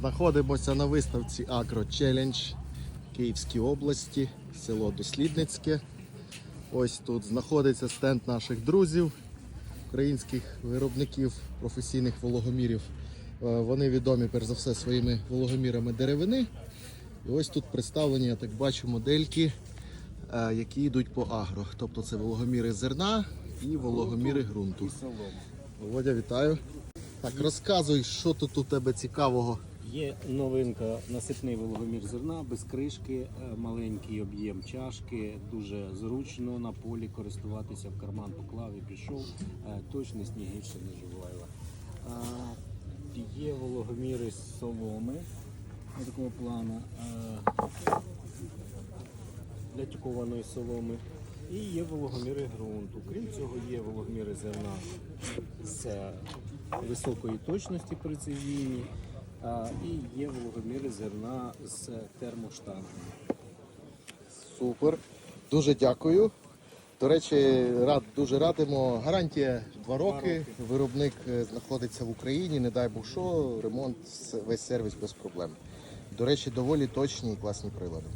Знаходимося на виставці Agro Challenge Київській області, село Дослідницьке. Ось тут знаходиться стенд наших друзів, українських виробників професійних вологомірів. Е, Вони відомі перш за все своїми вологомірами деревини. І ось тут представлені, я так бачу, модельки, е, які йдуть по агро. Тобто це вологоміри зерна і вологоміри ґрунту. Володя, вітаю. Так, розказуй, що тут у тебе цікавого. Є новинка насипний вологомір зерна без кришки, е, маленький об'єм чашки, дуже зручно на полі користуватися в карман поклав і пішов. Е, Точність ні гірше, ніж у. Є вологоміри з соломи такого плану е, для тюкованої соломи. І є вологоміри ґрунту. Крім цього, є вологоміри зерна з високої точності прецизійні. І є вологоміри зерна з термоштангами. Супер. Дуже дякую. До речі, рад, дуже радимо. Гарантія 2 роки. Виробник е, знаходиться в Україні, не дай Бог що, ремонт, весь сервіс без проблем. До речі, доволі точні і класні прилади.